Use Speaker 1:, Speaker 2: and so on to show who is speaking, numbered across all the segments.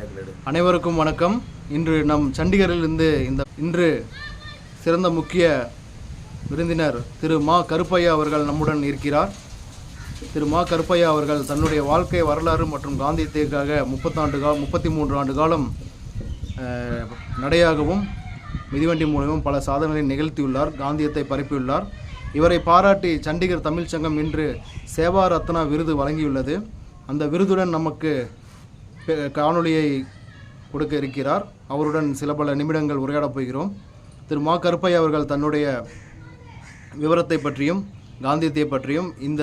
Speaker 1: அனைவருக்கும் வணக்கம். இன்று நம் சண்டிகரிலிருந்து இந்த இன்று சிறந்த முக்கிய விருந்தினர் திரு மா கருப்பையா அவர்கள் நம்முடன் இருக்கிறார். திரு மா கருப்பையா அவர்கள் தன்னுடைய வாழ்க்கை வரலாறு மற்றும் காந்தியத்திற்காக முப்பத்தாண்டு கா முப்பத்தி மூன்று ஆண்டு காலம் நடையாகவும் மிதிவண்டி மூலமும் பல சாதனைகளை நிகழ்த்தியுள்ளார் காந்தியத்தை பரப்பியுள்ளார். இவரை பாராட்டி சண்டிகர் தமிழ்ச்சங்கம் இன்று சேவா ரத்னா விருது வழங்கியுள்ளது. அந்த விருதுடன் நமக்கு காணொலியை காணொளியை கொடுக்க இருக்கிறார். அவருடன் சில பல நிமிடங்கள் உரையாடப் போகிறோம். திரு மா கருப்பை அவர்கள் தன்னுடைய விவரத்தை பற்றியும் காந்தியத்தை பற்றியும் இந்த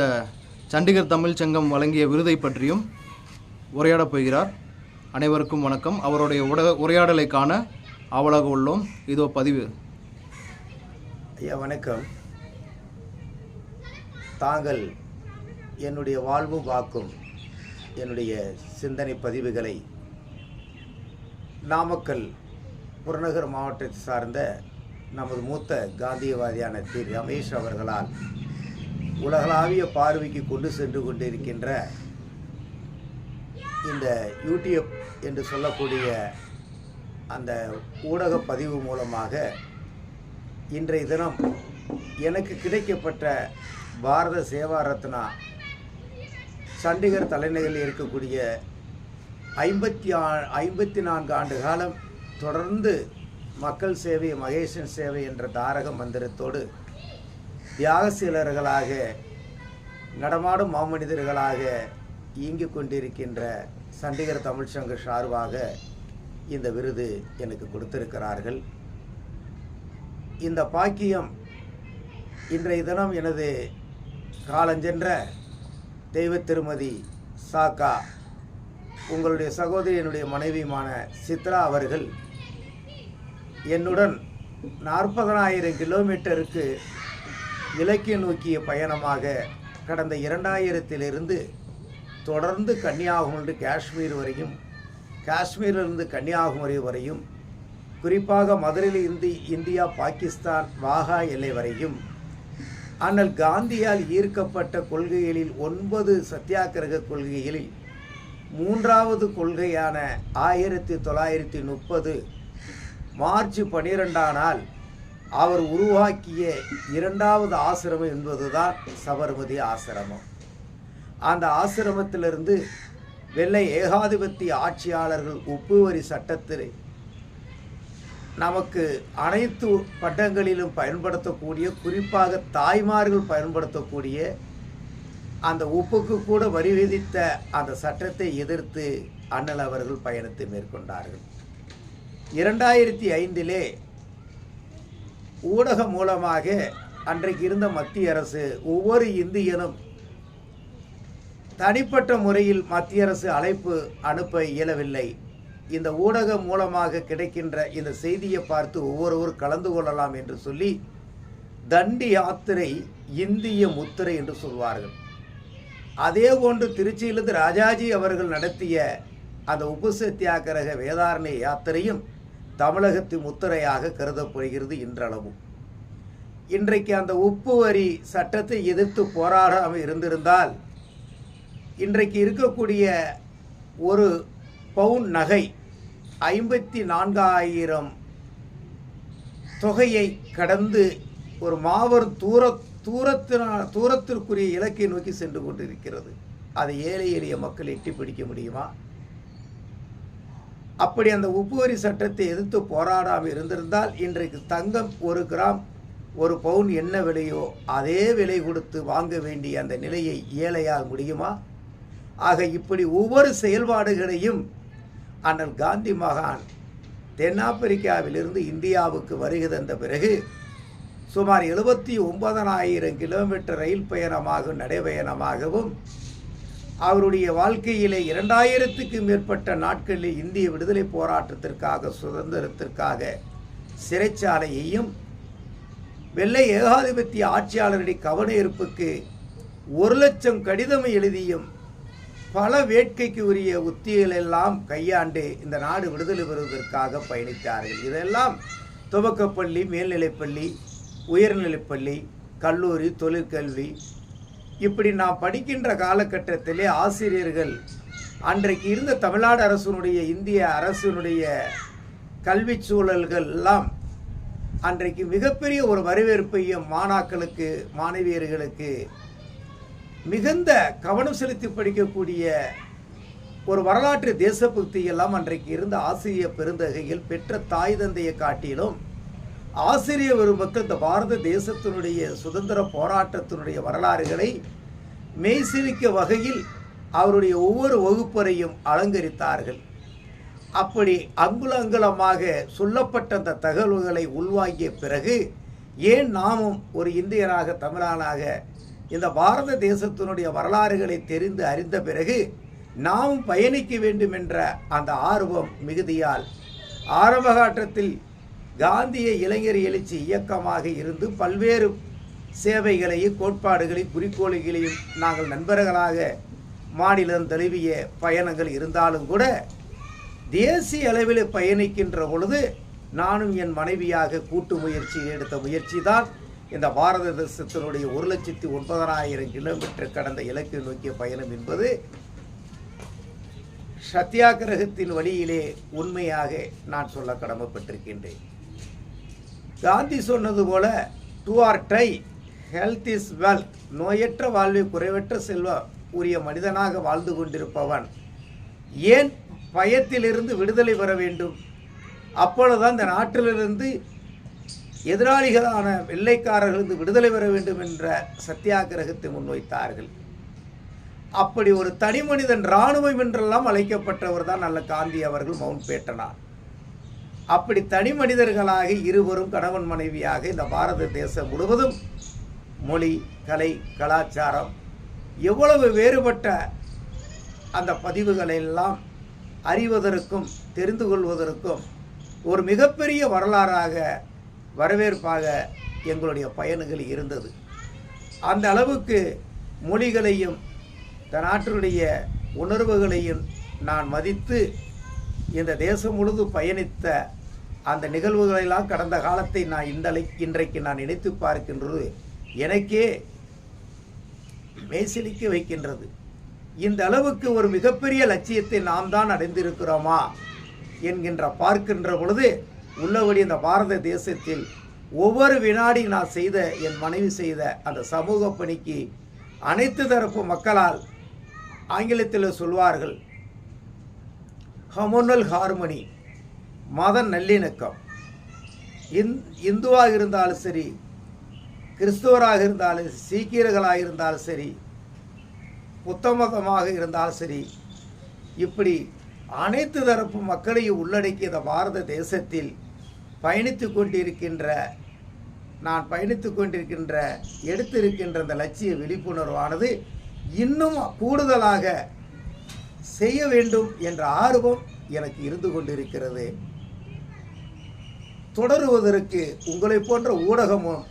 Speaker 1: சண்டிகர் தமிழ்ச் சங்கம் வழங்கிய விருதை பற்றியும் உரையாடப் போகிறார். அனைவருக்கும் வணக்கம். அவருடைய உட உரையாடலை காண ஆவலாக உள்ளோம். இதோ பதிவு.
Speaker 2: ஐயா வணக்கம். தாங்கள் என்னுடைய வாழ்வு வாக்கும் என்னுடைய சிந்தனை பதிவுகளை நாமக்கல் புறநகர் மாவட்டத்தை சார்ந்த நமது மூத்த காந்தியவாதியான திரு ரமேஷ் அவர்களால் உலகளாவிய பார்வைக்கு கொண்டு சென்று கொண்டிருக்கின்ற இந்த யூடியூப் என்று சொல்லக்கூடிய அந்த ஊடக பதிவு மூலமாக இன்றைய தினம் எனக்கு கிடைக்கப்பட்ட பாரத சேவா ரத்னா சண்டிகர் தலைநகரில் இருக்கக்கூடிய ஐம்பத்தி ஆ ஐம்பத்தி நான்கு ஆண்டு காலம் தொடர்ந்து மக்கள் சேவை மகேசன் சேவை என்ற தாரக மந்திரத்தோடு தியாகசீலர்களாக நடமாடும் மாமனிதர்களாக இயங்கிக் கொண்டிருக்கின்ற சண்டிகர் தமிழ்ச்சங்க சார்பாக இந்த விருது எனக்கு கொடுத்திருக்கிறார்கள். இந்த பாக்கியம் இன்றைய தினம் எனது காலஞ்சென்ற தெய்வ திருமதி சாக்கா உங்களுடைய சகோதரி என்னுடைய மனைவியுமான சித்ரா அவர்கள் என்னுடன் நாற்பதனாயிரம் கிலோமீட்டருக்கு இலக்கிய நோக்கிய பயணமாக கடந்த இரண்டாயிரத்திலிருந்து தொடர்ந்து கன்னியாகுமரி காஷ்மீர் வரையும் காஷ்மீரிலிருந்து கன்னியாகுமரி வரையும் குறிப்பாக மதுரையில் இந்தி இந்தியா பாகிஸ்தான் வாகா எல்லை வரையும் ஆனால் காந்தியால் ஈர்க்கப்பட்ட கொள்கைகளில் ஒன்பது சத்தியாகிரக கொள்கைகளில் மூன்றாவது கொள்கையான ஆயிரத்தி தொள்ளாயிரத்தி முப்பது மார்ச் பனிரெண்டாம் நாள் அவர் உருவாக்கிய இரண்டாவது ஆசிரமம் என்பதுதான் சபர்மதி ஆசிரமம். அந்த ஆசிரமத்திலிருந்து வெள்ளை ஏகாதிபத்திய ஆட்சியாளர்கள் உப்பு வரி சட்டத்தில் நமக்கு அனைத்து பட்டங்களிலும் பயன்படுத்தக்கூடிய குறிப்பாக தாய்மார்கள் பயன்படுத்தக்கூடிய அந்த உப்புக்கு கூட வரி விதித்த அந்த சட்டத்தை எதிர்த்து அண்ணல் அவர்கள் பயணத்தை மேற்கொண்டார்கள். இரண்டாயிரத்தி ஐந்திலே ஊடகம் மூலமாக அன்றைக்கு இருந்த மத்திய அரசு ஒவ்வொரு இந்தியனும் தனிப்பட்ட முறையில் மத்திய அரசு அழைப்பு அனுப்ப இயலவில்லை. இந்த ஊடகம் மூலமாக கிடைக்கின்ற இந்த செய்தியை பார்த்து ஒவ்வொருவர் கலந்து கொள்ளலாம் என்று சொல்லி தண்டி யாத்திரை இந்திய முத்திரை என்று சொல்வார்கள். அதே போன்று திருச்சியிலிருந்து ராஜாஜி அவர்கள் நடத்திய அந்த உப்பு சத்தியாகிரக வேதாரணை யாத்திரையும் தமிழகத்து முத்திரையாக கருதப்படுகிறது இன்றளவும். இன்றைக்கு அந்த உப்பு வரி சட்டத்தை எதிர்த்து போராடாமல் இருந்திருந்தால் இன்றைக்கு இருக்கக்கூடிய ஒரு பவுன் நகை ஐம்பத்தி நான்காயிரம் தொகையை கடந்து ஒரு மாபெரும் தூர தூரத்தினால் தூரத்திற்குரிய இலக்கை நோக்கி சென்று கொண்டிருக்கிறது. அதை ஏழை எளிய மக்கள் எட்டி பிடிக்க முடியுமா? அப்படி அந்த உப்பு வரி சட்டத்தை எதிர்த்து போராடாமல் இருந்திருந்தால் இன்றைக்கு தங்கம் ஒரு கிராம் ஒரு பவுன் என்ன விலையோ அதே விலை கொடுத்து வாங்க வேண்டிய அந்த நிலையை ஏழையால் முடியுமா? ஆக இப்படி ஒவ்வொரு செயல்பாடுகளையும் அண்ணல் காந்தி மகான் தென்னாப்பிரிக்காவிலிருந்து இந்தியாவுக்கு வருகை தந்த பிறகு சுமார் எழுபத்தி ஒன்பதனாயிரம் கிலோமீட்டர் ரயில் பயணமாக நடைபயணமாகவும் அவருடைய வாழ்க்கையிலே இரண்டாயிரத்துக்கு மேற்பட்ட நாட்களில் இந்திய விடுதலை போராட்டத்திற்காக சுதந்திரத்திற்காக சிறைச்சாலையையும் வெள்ளை ஏகாதிபத்திய ஆட்சியாளருடைய கவன இருப்புக்கு ஒரு லட்சம் கடிதம் எழுதியும் பல வேட்கைக்கு உரிய உத்திகள் எல்லாம் கையாண்டு இந்த நாடு விடுதலை பெறுவதற்காக பயணித்தார்கள். இதெல்லாம் துவக்கப்பள்ளி மேல்நிலைப்பள்ளி உயர்நிலைப்பள்ளி கல்லூரி தொழிற்கல்வி. இப்படி நாம் படிக்கின்ற காலகட்டத்திலே ஆசிரியர்கள் அன்றைக்கு இருந்த தமிழ்நாடு அரசினுடைய இந்திய அரசினுடைய கல்வி சூழல்கள் எல்லாம் அன்றைக்கு மிகப்பெரிய ஒரு வரவேற்பையும் மாணாக்களுக்கு மாணவியர்களுக்கு மிகுந்த கவனம் செலுத்தி படிக்கக்கூடிய ஒரு வரலாற்று தேசபக்தி எல்லாம் அன்றைக்கு இருந்த ஆசிரிய பெருந்தகையில் பெற்ற தாய் தந்தையை காட்டிலும் ஆசிரிய பெருமக்கள் இந்த பாரத தேசத்தினுடைய சுதந்திர போராட்டத்தினுடைய வரலாறுகளை மெய்சிலிக்க வகையில் அவருடைய ஒவ்வொரு வகுப்பறையும் அலங்கரித்தார்கள். அப்படி அங்குல அங்குலமாக சொல்லப்பட்ட அந்த தகவல்களை உள்வாங்கிய பிறகு ஏன் நாமும் ஒரு இந்தியனாக தமிழனாக இந்த பாரத தேசத்தினுடைய வரலாறுகளை தெரிந்து அறிந்த பிறகு நாம் பயணிக்க வேண்டும் என்ற அந்த ஆர்வம் மிகுதியால் ஆரம்ப காலத்தில் காந்திய இளைஞர் எழுச்சி இயக்கமாக இருந்து பல்வேறு சேவைகளையும் கோட்பாடுகளையும் குறிக்கோள்களையும் நாங்கள் நண்பர்களாக மாநிலம் தழுவிய பயணங்கள் இருந்தாலும் கூட தேசிய அளவில் பயணிக்கின்ற பொழுது நானும் என் மனைவியாக கூட்டு முயற்சி எடுத்த முயற்சி தான் இந்த பாரத தேசத்தினுடைய ஒரு லட்சத்தி ஒன்பதனாயிரம் கிலோமீட்டர் கடந்த இலக்கை நோக்கிய பயணம் என்பது சத்தியாகிரகத்தின் வழியிலே உண்மையாக நான் சொல்ல கடமைப்பட்டிருக்கின்றேன். காந்தி சொன்னது போல two or die health is wealth நோயற்ற வாழ்வை குறைவற்ற செல்வம் உரிய மனிதனாக வாழ்ந்து கொண்டிருப்பவன் ஏன் பயத்திலிருந்து விடுதலை பெற வேண்டும்? அப்பொழுதுதான் இந்த நாட்டிலிருந்து எதிராளிகளான வெள்ளைக்காரர்களுக்கு விடுதலை பெற வேண்டும் என்ற சத்தியாகிரகத்தை முன்வைத்தார்கள். அப்படி ஒரு தனி மனிதன் இராணுவம் என்றெல்லாம் அழைக்கப்பட்டவர் தான் நல்ல காந்தி அவர்கள் மவுண்ட் பேட்டனார். அப்படி தனி மனிதர்களாக இருவரும் கணவன் மனைவியாக இந்த பாரத தேசம் முழுவதும் மொழி கலை கலாச்சாரம் எவ்வளவு வேறுபட்ட அந்த பதிவுகளை எல்லாம் அறிவதற்கும் தெரிந்து கொள்வதற்கும் ஒரு மிகப்பெரிய வரலாறாக வரவேற்பாக எங்களுடைய பயணங்கள் இருந்தது. அந்த அளவுக்கு மொழிகளையும் இந்த நாட்டினுடைய உணர்வுகளையும் நான் மதித்து இந்த தேசம் முழுது பயணித்த அந்த நிகழ்வுகளெல்லாம் கடந்த காலத்தை நான் இந்தளை இன்றைக்கு நான் நினைத்து பார்க்கின்றது எனக்கே மெய்சிலிக்க வைக்கின்றது. இந்த அளவுக்கு ஒரு மிகப்பெரிய லட்சியத்தை நாம் தான் அடைந்திருக்கிறோமா என்கின்ற பார்க்கின்ற பொழுது உள்ளபடி இந்த பாரத தேசத்தில் ஒவ்வொரு வினாடி நான் செய்த என் மனைவி செய்த அந்த சமூக பணிக்கு அனைத்து தரப்பு மக்களால் ஆங்கிலத்தில் சொல்வார்கள் ஹமோனல் ஹார்மனி மத நல்லிணக்கம். இந் இந்துவாக இருந்தாலும் சரி கிறிஸ்துவராக இருந்தாலும் சீக்கியர்களாக இருந்தாலும் சரி புத்த மதமாக இருந்தாலும் சரி இப்படி அனைத்து தரப்பு மக்களையும் உள்ளடக்கிய இந்த பாரத தேசத்தில் பயணித்து கொண்டிருக்கின்ற நான் பயணித்து கொண்டிருக்கின்ற எடுத்திருக்கின்ற இந்த லட்சிய விழிப்புணர்வானது இன்னும் கூடுதலாக செய்ய வேண்டும் என்ற ஆர்வம் எனக்கு இருந்து கொண்டிருக்கிறது. தொடருவதற்கு உங்களை போன்ற ஊடகமும்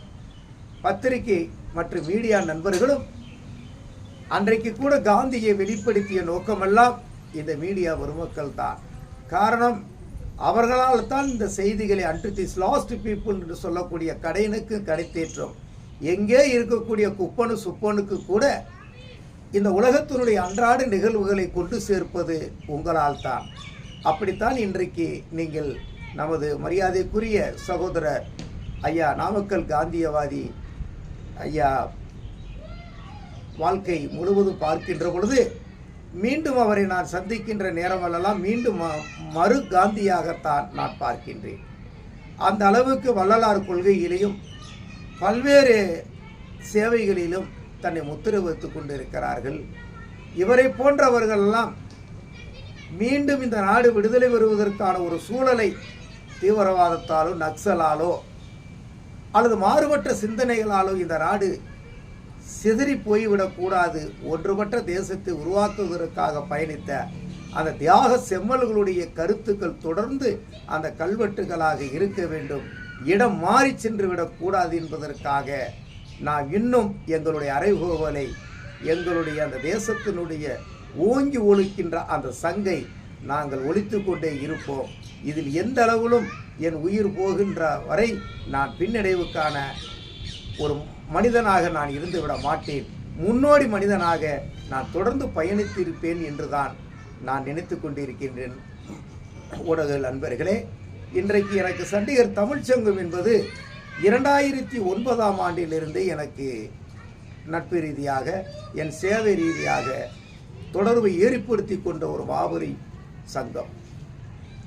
Speaker 2: பத்திரிகை மற்றும் மீடியா நண்பர்களும் அன்றைக்கு கூட காந்தியை வெளிப்படுத்திய நோக்கமெல்லாம் இந்த மீடியா பெருமக்கள் தான் காரணம் அவர்களால் தான் இந்த செய்திகளை அன்று திஸ் லாஸ்ட் பீப்புள் என்று சொல்லக்கூடிய கடையனுக்கு கடைத்தேற்றம். எங்கே இருக்கக்கூடிய குப்பனு சுப்பனுக்கு கூட இந்த உலகத்தினுடைய அன்றாட நிகழ்வுகளை கொண்டு சேர்ப்பது உங்களால் தான் அப்படித்தான் இன்றைக்கு நீங்கள் நமது மரியாதைக்குரிய சகோதரர் ஐயா நாமக்கல் காந்தியவாதி ஐயா வாழ்க்கை முழுவதும் பார்க்கின்ற பொழுது மீண்டும் அவரை நான் சந்திக்கின்ற நேரமெல்லாம் மீண்டும் ம- மறு காந்தியாகத்தான் நான் பார்க்கின்றேன். அந்த அளவுக்கு வள்ளலார் கொள்கையிலையும் பல்வேறு சேவைகளிலும் தன்னை முத்திரை வைத்து கொண்டிருக்கிறார்கள். இவரை போன்றவர்களெல்லாம் மீண்டும் இந்த நாடு விடுதலை பெறுவதற்கான ஒரு சூழலை தீவிரவாதத்தாலோ நக்சலாலோ அல்லது மாறுபட்ட சிந்தனைகளாலோ இந்த நாடு சிதறி போய்விடக்கூடாது ஒன்றுபட்ட தேசத்தை உருவாக்குவதற்காக பயணித்த அந்த தியாக செம்மல்களுடைய கருத்துக்கள் தொடர்ந்து அந்த கல்வெட்டுகளாக இருக்க வேண்டும். இடம் மாறி சென்று விடக்கூடாது என்பதற்காக நாம் இன்னும் எங்களுடைய அறைகோவலை எங்களுடைய அந்த தேசத்தினுடைய ஓங்கி ஒழிக்கின்ற அந்த சங்கை நாங்கள் ஒழித்து கொண்டே இருப்போம். இதில் எந்த அளவிலும் என் உயிர் போகின்ற வரை நான் பின்னடைவுக்கான ஒரு மனிதனாக நான் இருந்து விட மாட்டேன். முன்னோடி மனிதனாக நான் தொடர்ந்து பயணித்திருப்பேன் என்றுதான் நான் நினைத்து கொண்டிருக்கின்றேன். ஊடக நண்பர்களே இன்றைக்கு எனக்கு சண்டிகர் தமிழ்ச்சங்கம் என்பது இரண்டாயிரத்தி ஒன்பதாம் ஆண்டிலிருந்து எனக்கு நட்பு ரீதியாக என் சேவை ரீதியாக தொடர்பை ஏற்படுத்தி கொண்ட ஒரு மாபெரும் சங்கம்.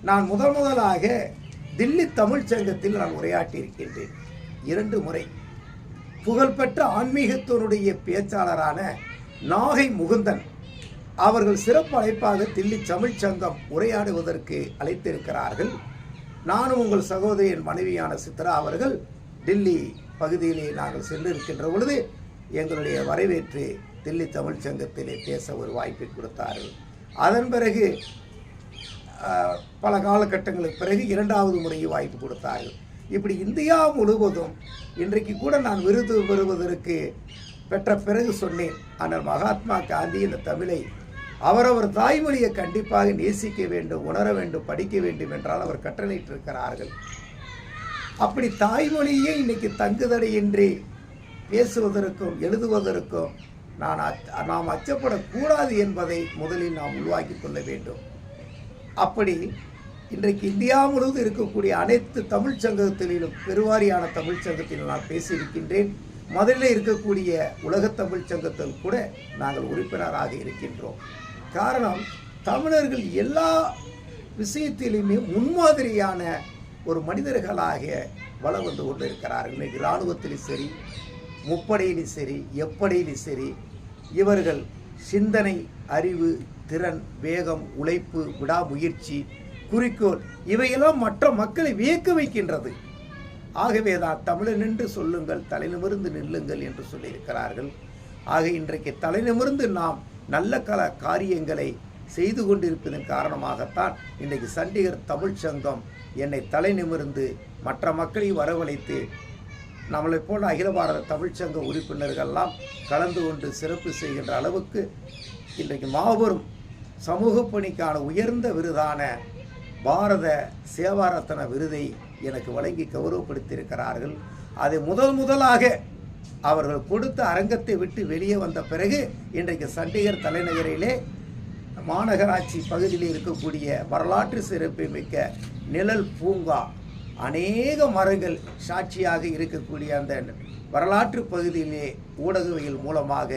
Speaker 2: நான் முதல் முதலாக தில்லி தமிழ்ச் சங்கத்தில் நான் உரையாற்றியிருக்கின்றேன். இரண்டு முறை. புகழ்பெற்ற ஆன்மீகத்தினுடைய பேச்சாளரான நாகை முகுந்தன் அவர்கள் சிறப்பு அழைப்பாக தில்லி தமிழ்ச் சங்கம் உரையாடுவதற்கு அழைத்திருக்கிறார்கள். நானும் உங்கள் சகோதரியின் மனைவியான சித்ரா அவர்கள் டில்லி பகுதியிலே நாங்கள் சென்றிருக்கின்ற பொழுது எங்களுடைய வரவேற்று தில்லி தமிழ்ச்சங்கத்திலே பேச ஒரு வாய்ப்பை கொடுத்தார்கள். அதன் பிறகு பல காலகட்டங்களுக்கு பிறகு இரண்டாவது முறை வாய்ப்பு கொடுத்தார்கள். இப்படி இந்தியா முழுவதும் இன்றைக்கு கூட நான் விருது பெறுவதற்கு பெற்ற பிறகு சொன்னேன். ஆனால் மகாத்மா காந்தி இந்த தமிழை அவரவர் தாய்மொழியை கண்டிப்பாக நேசிக்க வேண்டும் உணர வேண்டும் படிக்க வேண்டும் என்றால் அவர் கட்டளையிட்டிருக்கிறார்கள். அப்படி தாய்மொழியே இன்னைக்கு தங்குதடையின்றி பேசுவதற்கும் எழுதுவதற்கும் நான் அச்ச- நாம் அச்சப்படக்கூடாது என்பதை முதலில் நாம் உருவாக்கி கொள்ள வேண்டும். அப்படி இன்றைக்கு இந்தியா முழுவதும் இருக்கக்கூடிய அனைத்து தமிழ் சங்கத்திலும் பெருவாரியான தமிழ் சங்கத்தில் நான் பேசியிருக்கின்றேன். முதலில் இருக்கக்கூடிய உலகத் தமிழ்ச் சங்கத்தில் கூட நாங்கள் உறுப்பினராக இருக்கின்றோம். காரணம் தமிழர்கள் எல்லா விஷயத்திலுமே முன்மாதிரியான ஒரு மனிதர்களாக வளம் வந்து கொண்டு இருக்கிறார்கள் இன்றைக்கு இராணுவத்திலும் சரி முப்படையிலும் சரி எப்படையிலும் சரி இவர்கள் சிந்தனை அறிவு திறன் வேகம் உழைப்பு விடாமுயற்சி குறிக்கோள். இவையெல்லாம் மற்ற மக்களை வியக்க வைக்கின்றது. ஆகவே தான் தமிழன் என்று சொல்லுங்கள் தலைநிமிர்ந்து நில்லுங்கள் என்று சொல்லியிருக்கிறார்கள். ஆக இன்றைக்கு தலைநிமிர்ந்து நாம் நல்ல கல காரியங்களை செய்து கொண்டிருப்பதன் காரணமாகத்தான் இன்றைக்கு சண்டிகர் தமிழ்ச் சங்கம் என்னை தலை நிமிர்ந்து மற்ற மக்களையும் வரவழைத்து நம்மளைப் போல அகில பாரத தமிழ்ச்சங்க உறுப்பினர்கள்லாம் கலந்து கொண்டு சிறப்பு செய்கின்ற அளவுக்கு இன்றைக்கு மாபெரும் சமூக பணிக்கான உயர்ந்த விருதான பாரத சேவாரத்ன விருதை எனக்கு வழங்கி கௌரவப்படுத்தியிருக்கிறார்கள். அதை முதல் முதலாக அவர்கள் கொடுத்த அரங்கத்தை விட்டு வெளியே வந்த பிறகு இன்றைக்கு சண்டிகர் தலைநகரிலே மாநகராட்சி பகுதியில் இருக்கக்கூடிய வரலாற்று சிறப்புமிக்க நிழல் பூங்கா அநேக மரங்கள் சாட்சியாக இருக்கக்கூடிய அந்த வரலாற்று பகுதியிலே ஊடகவியல் மூலமாக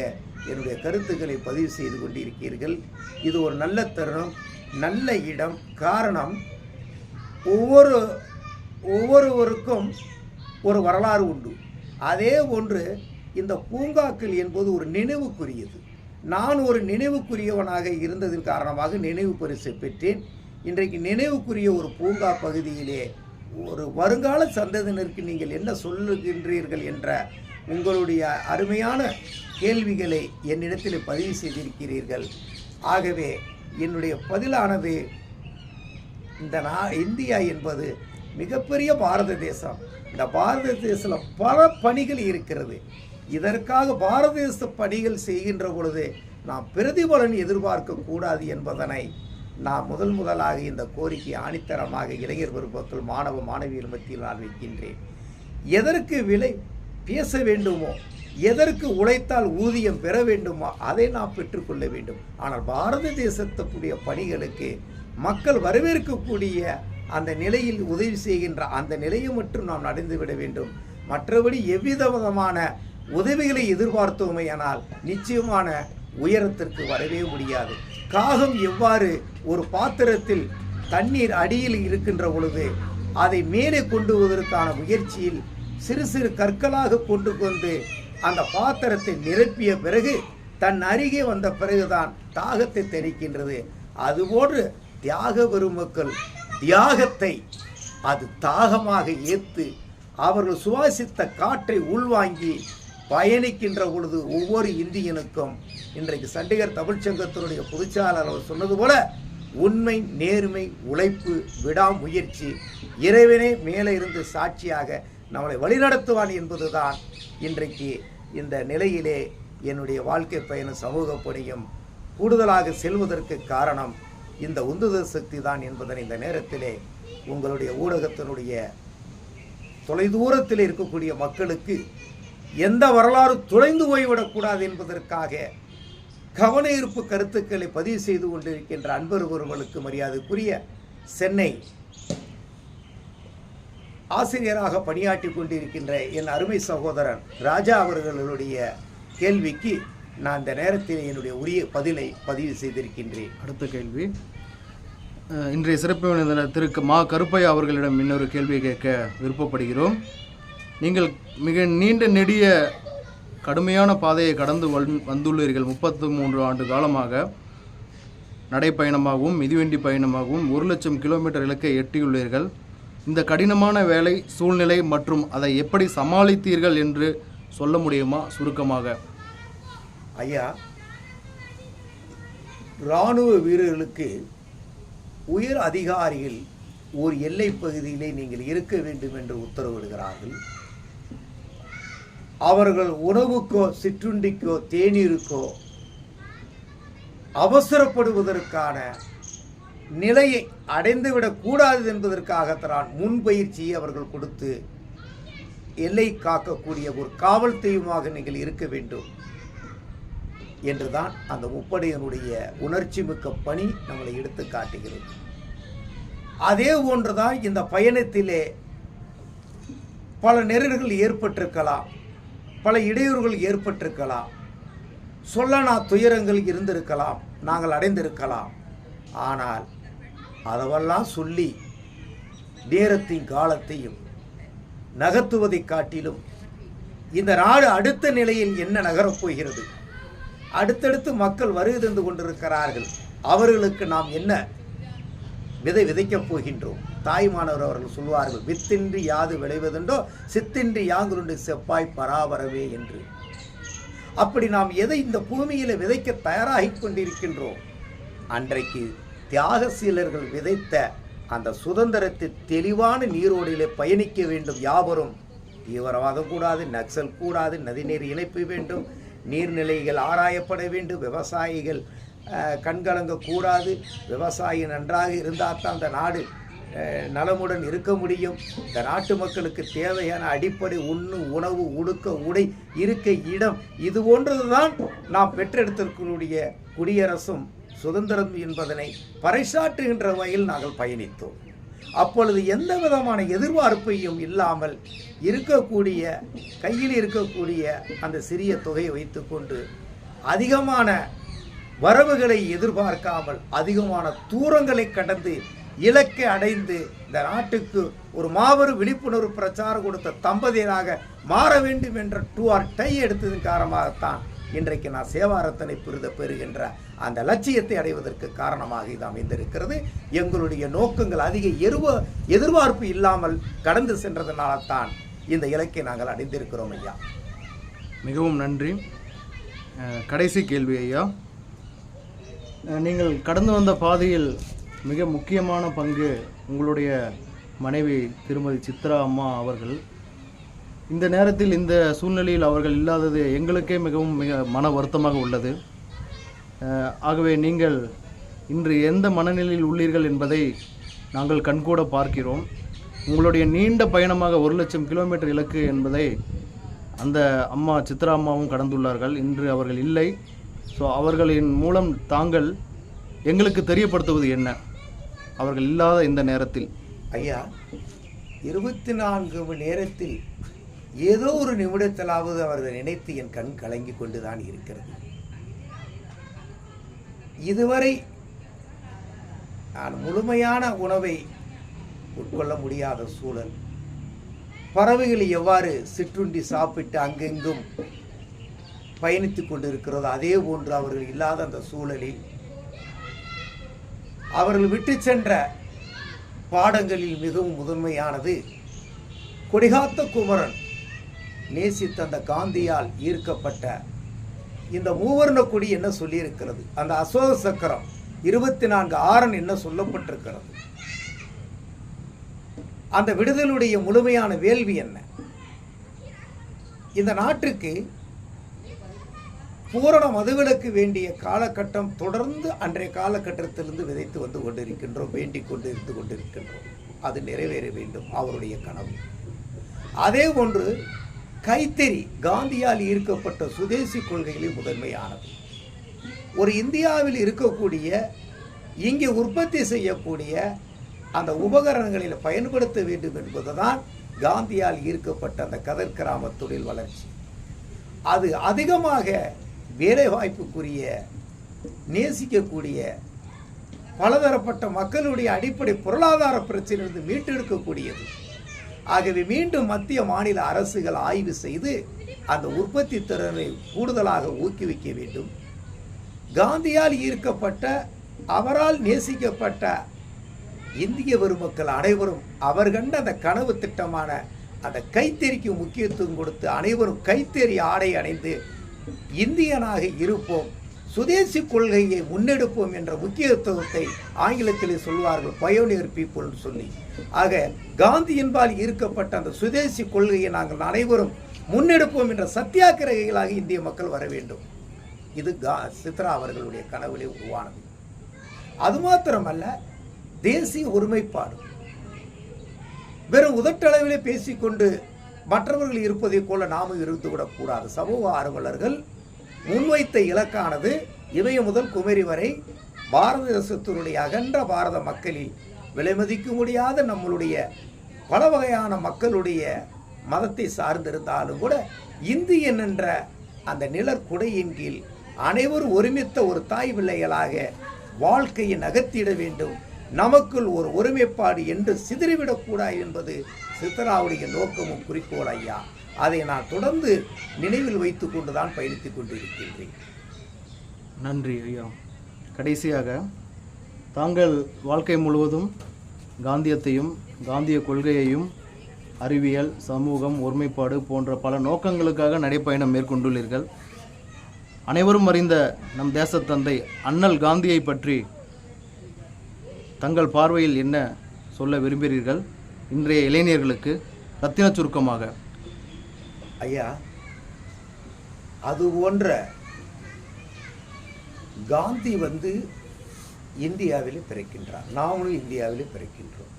Speaker 2: என்னுடைய கருத்துக்களை பதிவு செய்து கொண்டிருக்கிறீர்கள். இது ஒரு நல்ல தருணம். நல்ல இடம் காரணம் ஒவ்வொரு ஒவ்வொருவருக்கும் ஒரு வரலாறு உண்டு. அதே ஒன்று இந்த பூங்காக்கள் என்பது ஒரு நினைவுக்குரியது. நான் ஒரு நினைவுக்குரியவனாக இருந்ததன் காரணமாக நினைவு பரிசு பெற்றேன். இன்றைக்கு நினைவுக்குரிய ஒரு பூங்கா பகுதியிலே ஒரு வருங்கால சந்ததியினருக்கு நீங்கள் என்ன சொல்லுகின்றீர்கள் என்ற உங்களுடைய அருமையான கேள்விகளை என்னிடத்தில் பதிவு செய்திருக்கிறீர்கள். ஆகவே என்னுடைய பதிலானது இந்த நா இந்தியா என்பது மிகப்பெரிய பாரத தேசம். இந்த பாரத தேசத்தில் பல பணிகள் இருக்கிறது. இதற்காக பாரத தேச பணிகள் செய்கின்ற பொழுது நாம் பிரதிபலன் எதிர்பார்க்க கூடாது என்பதனை நான் முதல் முதலாக இந்த கோரிக்கை ஆணித்தரமாக இளைஞர் பெருமக்கள் மாணவ மாணவியர் மத்தியில் நான் வைக்கின்றேன். எதற்கு விலை பேச வேண்டுமோ எதற்கு உழைத்தால் ஊதியம் பெற வேண்டுமோ அதை நாம் பெற்றுக்கொள்ள வேண்டும். ஆனால் பாரத தேசத்துக்குரிய பணிகளுக்கு மக்கள் வரவேற்கக்கூடிய அந்த நிலையில் உதவி செய்கின்ற அந்த நிலையை மட்டும் நாம் நடந்து விட வேண்டும். மற்றபடி எவ்வித விதமான உதவிகளை எதிர்பார்த்தோமேயானால் நிச்சயமான உயரத்திற்கு வரவே முடியாது. காகம் எவ்வாறு ஒரு பாத்திரத்தில் தண்ணீர் அடியில் இருக்கின்ற பொழுது அதை மேலே கொண்டு வருவதற்கான முயற்சியில் சிறு சிறு கற்களாக கொண்டு கொண்டு அந்த பாத்திரத்தை நிரப்பிய பிறகு தன் அருகே வந்த பிறகுதான் தாகத்தை தெரிக்கின்றது அதுபோன்று தியாக பெருமக்கள் தியாகத்தை அது தாகமாக ஏற்று அவர்கள் சுவாசித்த காற்றை உள்வாங்கி பயணிக்கின்ற பொழுது ஒவ்வொரு இந்தியனுக்கும் இன்றைக்கு சண்டிகர் தமிழ்ச்சங்கத்தினுடைய பொதுச்சாளர் அவர் சொன்னது போல உண்மை நேர்மை உழைப்பு விடாமுயற்சி இறைவனே மேலே இருந்து சாட்சியாக நம்மளை வழிநடத்துவான் என்பதுதான் இன்றைக்கு இந்த நிலையிலே என்னுடைய வாழ்க்கை பயணம் சமூக பணியும் கூடுதலாக செல்வதற்கு காரணம் இந்த உந்துதல் சக்தி தான் என்பதனை இந்த நேரத்திலே உங்களுடைய ஊடகத்தினுடைய தொலைதூரத்தில் இருக்கக்கூடிய மக்களுக்கு எந்த வரலாறு தொலைந்து போய்விடக்கூடாது என்பதற்காக கவன ஈர்ப்பு கருத்துக்களை பதிவு செய்து கொண்டிருக்கின்ற அன்பர் ஒருவர்களுக்கு மரியாதைக்குரிய சென்னை ஆசிரியராக பணியாற்றி கொண்டிருக்கின்ற என் அருமை சகோதரன் ராஜா அவர்களுடைய கேள்விக்கு நான் இந்த நேரத்தில் என்னுடைய உரிய பதிலை பதிவு செய்திருக்கின்றேன்.
Speaker 1: அடுத்த கேள்வி. இன்றைய சிறப்பு விருந்தினர் திரு மா கருப்பையா அவர்களிடம் இன்னொரு கேள்வியை கேட்க விருப்பப்படுகிறோம். நீங்கள் மிக நீண்ட நெடிய கடுமையான பாதையை கடந்து வந் வந்துள்ளீர்கள் முப்பத்து மூன்று ஆண்டு காலமாக. நடைப்பயணமாகவும் மிதிவண்டி பயணமாகவும் ஒரு லட்சம் கிலோமீட்டர் இலக்கை எட்டியுள்ளீர்கள். இந்த கடினமான வேலை சூழ்நிலை மற்றும் அதை எப்படி சமாளித்தீர்கள் என்று சொல்ல முடியுமா? சுருக்கமாக.
Speaker 2: ஐயா இராணுவ வீரர்களுக்கு உயர் அதிகாரிகள் ஒரு எல்லை பகுதியிலே நீங்கள் இருக்க வேண்டும் என்று உத்தரவிடுகிறார்கள். அவர்கள் உணவுக்கோ சிற்றுண்டிக்கோ தேநீருக்கோ அவசரப்படுவதற்கான நிலையை அடைந்துவிடக் கூடாது என்பதற்காகத்தான் முன்பயிற்சியை அவர்கள் கொடுத்து எல்லை காக்கக்கூடிய ஒரு காவல் தெய்வமாக நீங்கள் இருக்க வேண்டும் என்றுதான் அந்த முப்படையினுடைய உணர்ச்சி மிக்க பணி நம்மளை எடுத்து காட்டுகிறது. அதே போன்றுதான் இந்த பயணத்திலே பல நெருடுகள் ஏற்பட்டிருக்கலாம் பல இடையூறுகள் ஏற்பட்டிருக்கலாம் சொல்லனா துயரங்கள் இருந்திருக்கலாம் நாங்கள் அடைந்திருக்கலாம். ஆனால் அதவெல்லாம் சொல்லி நேரத்தின் காலத்தையும் நகர்த்துவதை காட்டிலும் இந்த நாடு அடுத்த நிலையில் என்ன நகரப் போகிறது? அடுத்தடுத்து மக்கள் வருகை தந்து கொண்டிருக்கிறார்கள். அவர்களுக்கு நாம் என்ன விதை விதைக்கப் போகின்றோம்? தாய்மானவர் அவர்கள் சொல்வார்கள் வித்தின்றி யாது விளைவதுண்டோ சித்தின்றி யாங்குருண்டு செப்பாய் பராபரவே என்று. அப்படி நாம் எதை இந்த பூமியில் விதைக்க தயாராகிக் கொண்டிருக்கின்றோம்? அன்றைக்கு தியாகசீலர்கள் விதைத்த அந்த சுதந்திரத்தை தெளிவான நீரோடியிலே பயணிக்க வேண்டும் யாவரும். தீவிரவாதம் கூடாது நக்சல் கூடாது நதிநீர் இணைப்பு வேண்டும் நீர்நிலைகள் ஆராயப்பட வேண்டும் விவசாயிகள் கண்கலங்கக்கூடாது கண்கலங்க கூடாது விவசாயி நன்றாக இருந்தால் தான் அந்த நாடு நலமுடன் இருக்க முடியும். இந்த நாட்டு மக்களுக்கு தேவையான அடிப்படை உண்ணு உணவு உடுக்க உடை இருக்க இடம் இது போன்றதுதான் நாம் பெற்றெடுத்திருக்கக்கூடிய குடியரசும் சுதந்திரம் என்பதனை பறைசாற்றுகின்ற வகையில் நாங்கள் பயணித்தோம். அப்பொழுது எந்த விதமான எதிர்பார்ப்பையும் இல்லாமல் இருக்கக்கூடிய கையில் இருக்கக்கூடிய அந்த சிறிய தொகையை வைத்துக்கொண்டு அதிகமான வரவுகளை எதிர்பார்க்காமல் அதிகமான தூரங்களை கடந்து இலக்கை அடைந்து இந்த நாட்டுக்கு ஒரு மாபெரும் விழிப்புணர்வு பிரச்சாரம் கொடுத்த தம்பதியராக மாற வேண்டும் என்ற டூ ஆர் டை எடுத்ததன் காரணமாகத்தான் இன்றைக்கு நான் சேவாரத்தனை பெருத பெறுகின்ற அந்த லட்சியத்தை அடைவதற்கு காரணமாக இது அமைந்திருக்கிறது. எங்களுடைய நோக்கங்கள் அதிக எருவ எதிர்பார்ப்பு இல்லாமல் கடந்து சென்றதனால தான் இந்த இலக்கை நாங்கள் அடைந்திருக்கிறோம் ஐயா.
Speaker 1: மிகவும் நன்றி. கடைசி கேள்வி ஐயா. நீங்கள் கடந்து வந்த பாதையில் மிக முக்கியமான பங்கு உங்களுடைய மனைவி திருமதி சித்ரா அம்மா அவர்கள். இந்த நேரத்தில் இந்த சூழ்நிலையில் அவர்கள் இல்லாதது எங்களுக்கே மிகவும் மிக மன வருத்தமாக உள்ளது. ஆகவே நீங்கள் இன்று எந்த மனநிலையில் உள்ளீர்கள் என்பதை நாங்கள் கண்கூட பார்க்கிறோம். உங்களுடைய நீண்ட பயணமாக ஒரு லட்சம் கிலோமீட்டர் இலக்கு என்பதை அந்த அம்மா சித்ரா அம்மாவும் கடந்துள்ளார்கள். இன்று அவர்கள் இல்லை. ஸோ அவர்களின் மூலம் தாங்கள் எங்களுக்கு தெரியப்படுத்துவது என்ன? அவர்கள் இல்லாத இந்த நேரத்தில்.
Speaker 2: ஐயா இருபத்தி நான்கு மணி நேரத்தில் ஏதோ ஒரு நிமிடத்திலாவது அவர்கள் நினைத்து என் கண் கலங்கி கொண்டுதான் இருக்கிறது. இதுவரை நான் முழுமையான உணவை உட்கொள்ள முடியாத சூழல். பறவைகள் எவ்வாறு சிற்றுண்டி சாப்பிட்டு அங்கெங்கும் பயணித்துக் கொண்டிருக்கிறதோ அதே போன்று அவர்கள் இல்லாத அந்த சூழலில் அவர்கள் விட்டு சென்ற பாடங்களில் மிகவும் முதன்மையானது கொடிகாத்த குமரன். நேசித்த அந்த காந்தியால் ஈர்க்கப்பட்ட இந்த மூவர்ண கொடி என்ன சொல்லியிருக்கிறது? அந்த அசோக சக்கரம் இருபத்தி நான்கு ஆறன் என்ன சொல்லப்பட்டிருக்கிறது? அந்த விடுதலுடைய முழுமையான வேள்வி என்ன? இந்த நாட்டுக்கு பூரண மதுவிலக்கு வேண்டிய காலகட்டம் தொடர்ந்து அன்றைய காலகட்டத்திலிருந்து விதைத்து வந்து கொண்டிருக்கின்றோம் வேண்டிக் கொண்டு இருந்து கொண்டிருக்கின்றோம். அது நிறைவேற வேண்டும் அவருடைய கனவு. அதே போன்று கைத்தறி காந்தியால் ஈர்க்கப்பட்ட சுதேசி கொள்கைகளில் முதன்மையானது. ஒரு இந்தியாவில் இருக்கக்கூடிய இங்கே உற்பத்தி செய்யக்கூடிய அந்த உபகரணங்களில் பயன்படுத்த வேண்டும் என்பதுதான் காந்தியால் ஈர்க்கப்பட்ட அந்த கதர் கிராம தொழில் வளர்ச்சி. அது அதிகமாக வேலைவாய்ப்புக்குரிய நேசிக்கக்கூடிய பலதரப்பட்ட மக்களுடைய அடிப்படை பொருளாதார பிரச்சனையிலிருந்து மீட்டெடுக்கக்கூடியது. ஆகவே மீண்டும் மத்திய மாநில அரசுகள் ஆய்வு செய்து அந்த உற்பத்தி திறனை கூடுதலாக ஊக்குவிக்க வேண்டும். காந்தியால் ஈர்க்கப்பட்ட அவரால் நேசிக்கப்பட்ட இந்திய பெருமக்கள் அனைவரும் அவர் கண்ட அந்த கனவு திட்டமான அந்த கைத்தறிக்கு முக்கியத்துவம் கொடுத்து அனைவரும் கைத்தறி ஆடை அணிந்து இந்தியனாக இருப்போம். சுதேசி கொள்கையை முன்னெடுப்போம் என்ற முக்கியத்துவத்தை ஆங்கிலத்திலே சொல்வார்கள் பயோனியர் பீப்புள்னு சொல்லி. ஆக காந்தியின்பால் ஈர்க்கப்பட்ட அந்த சுதேசி கொள்கையை நாங்கள் அனைவரும் முன்னெடுப்போம் என்ற சத்தியாகிரகிகளாக இந்திய மக்கள் வர வேண்டும். இது கா சித்ரா அவர்களுடைய கனவுலே உருவானது. அது மாத்திரமல்ல தேசிய ஒருமைப்பாடு. வெறும் உதட்டளவிலே பேசிக்கொண்டு மற்றவர்கள் இருப்பதை போல நாமும் இருந்து விடக்கூடாது சமூக ஆர்வலர்கள் முன்வைத்த இலக்கானது இமய முதல் குமரி வரை பாரத தேசத்தினுடைய அகன்ற பாரத மக்களில் விலைமதிக்க முடியாத நம்மளுடைய பல வகையான மக்களுடைய மதத்தை சார்ந்திருந்தாலும் கூட இந்தியன் என்ற அந்த நிழற்குடையின் கீழ் அனைவரும் ஒருமித்த ஒரு தாய் பிள்ளைகளாக வாழ்க்கையை நகர்த்திட வேண்டும். நமக்குள் ஒரு ஒருமைப்பாடு என்று சிதறிவிடக்கூடாது என்பது சித்தராவுடைய நோக்கமும் குறிக்கோள் ஐயா. அதை நான் தொடர்ந்து நினைவில் வைத்துக் கொண்டுதான் பயணித்துக் கொண்டிருக்கின்றேன்.
Speaker 1: நன்றி ஐயா. கடைசியாக தாங்கள் வாழ்க்கை முழுவதும் காந்தியத்தையும் காந்திய கொள்கையையும் அறிவியல் சமூகம் ஒருமைப்பாடு போன்ற பல நோக்கங்களுக்காக நடைப்பயணம் மேற்கொண்டுள்ளீர்கள். அனைவரும் அறிந்த நம் தேசத்தந்தை அண்ணல் காந்தியை பற்றி தங்கள் பார்வையில் என்ன சொல்ல விரும்புகிறீர்கள்? இன்றைய இளைஞர்களுக்கு ரத்தின சுருக்கமாக
Speaker 2: ஐயா அது போன்ற காந்தி வந்து இந்தியாவிலே பிறக்கின்றார். நாமளும் இந்தியாவிலே பிறக்கின்றோம்.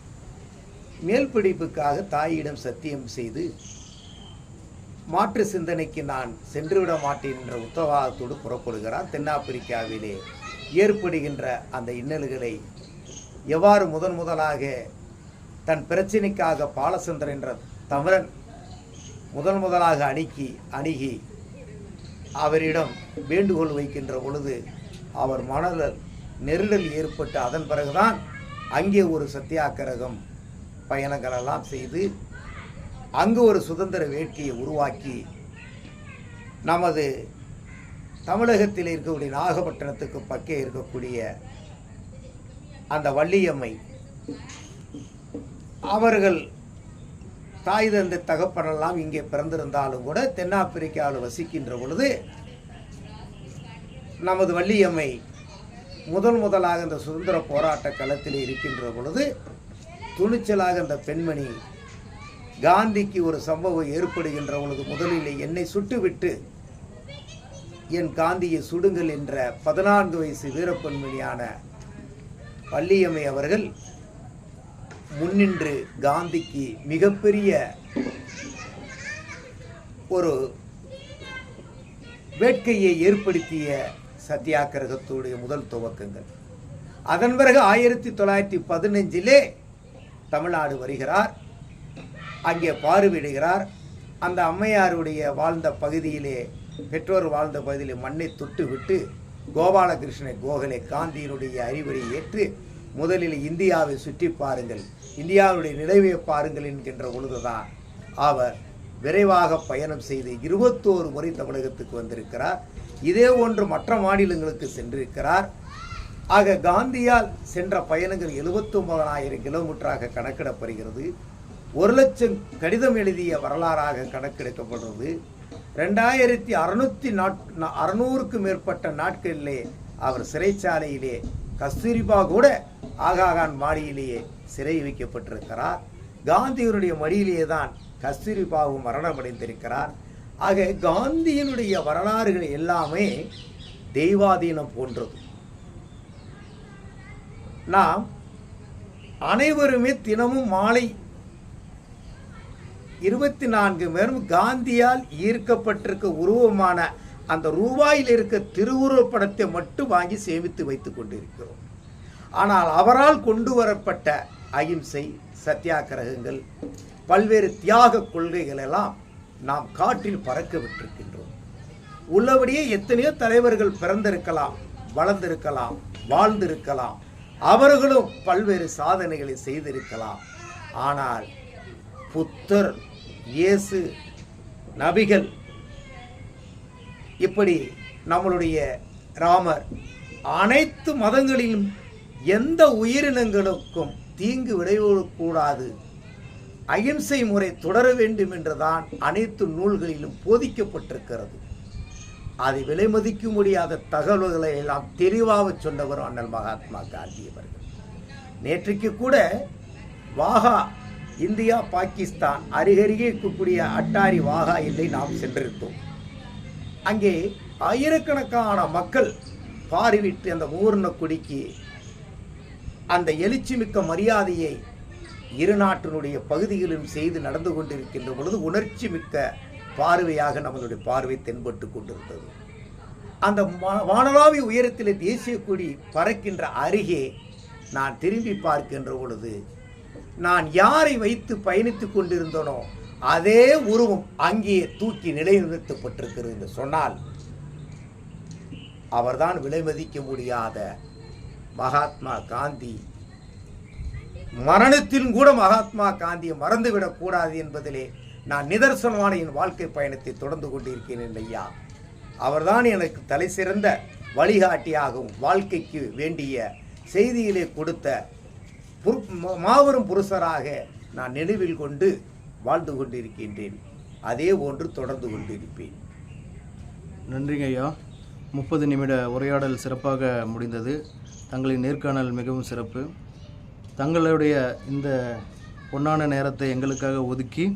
Speaker 2: மேல் படிப்புக்காக தாயிடம் சத்தியம் செய்து மாற்று சிந்தனைக்கு நான் சென்றுவிட மாட்டேன் என்ற உத்தரவாதத்தோடு புறப்படுகிறார். தென்னாப்பிரிக்காவிலே ஏற்படுகின்ற அந்த இன்னல்களை எவ்வாறு முதன் முதலாக தன் பிரச்சினைக்காக பாலச்சந்திரன் என்ற தமிழன் முதன் முதலாக அணுக்கி அணுகி அவரிடம் வேண்டுகோள் வைக்கின்ற பொழுது அவர் மனதில் நெருடல் ஏற்பட்டு அதன் பிறகுதான் அங்கே ஒரு சத்தியாகிரகம் பயணங்களெல்லாம் செய்து அங்கு ஒரு சுதந்திர வேட்கையை உருவாக்கி நமது தமிழகத்தில் இருக்கக்கூடிய நாகப்பட்டினத்துக்கு பக்கே இருக்கக்கூடிய அந்த வள்ளியம்மை அவர்கள் தாய் தந்தை தகப்பனெல்லாம் இங்கே பிறந்திருந்தாலும் கூட தென்னாப்பிரிக்காவில் வசிக்கின்ற பொழுது நமது வள்ளியம்மை முதல் முதலாக இந்த சுதந்திர போராட்ட களத்தில் இருக்கின்ற பொழுது துணிச்சலாக இந்த பெண்மணி காந்திக்கு ஒரு சம்பவம் ஏற்படுகின்ற பொழுது முதலில் என்னை சுட்டுவிட்டு என் காந்தியை சுடுங்கள் என்ற பதினான்கு வயசு வீரப்பெண்மணியான வள்ளியம்மை அவர்கள் முன்னின்று காந்திக்கு மிகப்பெரிய ஒரு வேட்கையை ஏற்படுத்திய சத்தியாகிரகத்துடைய முதல் துவக்கங்கள். அதன் பிறகு ஆயிரத்தி தொள்ளாயிரத்தி பதினஞ்சிலே தமிழ்நாடு வருகிறார். அங்கே பார்வையிடுகிறார். அந்த அம்மையாருடைய வாழ்ந்த பகுதியிலே பெற்றோர் வாழ்ந்த பகுதியிலே மண்ணை தொட்டு விட்டு கோபாலகிருஷ்ண கோகலே காந்தியினுடைய அறிவுரை ஏற்று முதலில் இந்தியாவை சுற்றி பாருங்கள். இந்தியாவுடைய நிலைமையை பாருங்கள் என்கின்ற பொழுதுதான் அவர் விரைவாக பயணம் செய்து இருபத்தோரு முறை தமிழகத்துக்கு வந்திருக்கிறார். இதே ஒன்று மற்ற மாநிலங்களுக்கு சென்றிருக்கிறார். ஆக காந்தியால் சென்ற பயணங்கள் எழுபத்தொன்பதனாயிரம் கிலோமீட்டராக கணக்கிடப்படுகிறது. ஒரு லட்சம் கடிதம் எழுதிய வரலாறாக கணக்கெடுக்கப்படுறது ரெண்டாயிரத்தி அறுநூத்தி நாட் அறுநூறுக்கும் மேற்பட்ட நாட்களிலே அவர் சிறைச்சாலையிலே கஸ்தூரிபா கூட ஆகாகான் மாடியிலேயே சிறை வைக்கப்பட்டிருக்கிறார். காந்தியினுடைய மடியிலேயே தான் கஸ்தூரிபாவும் மரணமடைந்திருக்கிறார். ஆக காந்தியினுடைய வரலாறுகள் எல்லாமே தெய்வாதீனம் போன்றது. நாம் அனைவருமே தினமும் மாலை இருபத்தி நான்கு பேரும் காந்தியால் ஈர்க்கப்பட்டிருக்க உருவமான அந்த ரூபாயில் இருக்க திருவுருவப்படத்தை மட்டும் வாங்கி சேமித்து வைத்துக் கொண்டிருக்கிறோம். ஆனால் அவரால் கொண்டு வரப்பட்ட அகிம்சை சத்தியாகிரகங்கள் பல்வேறு தியாக கொள்கைகள் எல்லாம் நாம் காற்றில் பறக்க விட்டிருக்கின்றோம் உள்ளபடியே எத்தனையோ தலைவர்கள் பிறந்திருக்கலாம் வளர்ந்திருக்கலாம் வாழ்ந்திருக்கலாம். அவர்களும் பல்வேறு சாதனைகளை செய்திருக்கலாம். ஆனால் புத்தர் இயேசு நபிகள் இப்படி நம்மளுடைய ராமர் அனைத்து மதங்களிலும் எந்த உயிரினங்களுக்கும் தீங்கு விளைவிடக்கூடாது. அகிம்சை முறை தொடர வேண்டும் என்றுதான் அனைத்து நூல்களிலும் போதிக்கப்பட்டிருக்கிறது. அதை விலை மதிக்க முடியாத தகவல்களை எல்லாம் தெளிவாக சொன்னவர் அண்ணல் மகாத்மா காந்தி அவர்கள். நேற்றைக்கு கூட வாகா இந்தியா பாகிஸ்தான் அருகருகே இருக்கக்கூடிய அட்டாரி வாகா எல்லை நாம் சென்றிருந்தோம். அங்கே ஆயிரக்கணக்கான மக்கள் பார்வையிட்டு அந்த மூர்ண கொடிக்கு அந்த எழுச்சிமிக்க மரியாதையை இரு நாட்டினுடைய பகுதிகளிலும் செய்து நடந்து கொண்டிருக்கின்ற பொழுது உணர்ச்சி மிக்க பார்வையாக நம்மளுடைய பார்வை தென்பட்டு கொண்டிருந்தது. அந்த வானலாவி உயரத்தில் தேசிய கொடி பறக்கின்ற அருகே நான் திரும்பி பார்க்கின்ற பொழுது நான் யாரை வைத்து பயணித்துக் கொண்டிருந்தனோ அதே உருவம் அங்கே தூக்கி நிலைநிறுத்தப்பட்டிருக்கிறது என்று சொன்னால் அவர்தான் விலை மதிக்க முடியாத மகாத்மா காந்தி. மரணத்திலும் கூட மகாத்மா காந்தியை மறந்துவிடக்கூடாது என்பதிலே நான் நிதர்சனமான என் வாழ்க்கை பயணத்தை தொடர்ந்து கொண்டிருக்கிறேன் ஐயா அவர்தான் எனக்கு தலை சிறந்த வழிகாட்டியாகவும் வாழ்க்கைக்கு வேண்டிய செய்திகளை கொடுத்த புரு- மாபெரும் புருஷராக நான் நினைவில் கொண்டு வாழ்ந்து கொண்டிருக்கின்றேன். அதே போன்று தொடர்ந்து கொண்டிருப்பேன்.
Speaker 1: நன்றிங்க ஐயா முப்பது நிமிட உரையாடல் சிறப்பாக முடிந்தது. தங்களின் நேர்காணல் மிகவும் சிறப்பு. தங்களுடைய இந்த பொன்னான நேரத்தை எங்களுக்காக ஒதுக்கி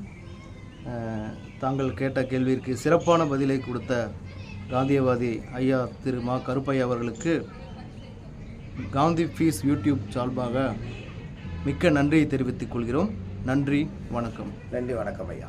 Speaker 1: தாங்கள் கேட்ட கேள்விக்கு சிறப்பான பதிலை கொடுத்த காந்தியவாதி ஐயா திரு மா கருப்பையா அவர்களுக்கு காந்தி ஃபீஸ் யூடியூப் சார்பாக மிக்க நன்றியை தெரிவித்துக் கொள்கிறோம். நன்றி வணக்கம்.
Speaker 2: நன்றி வணக்கம் ஐயா.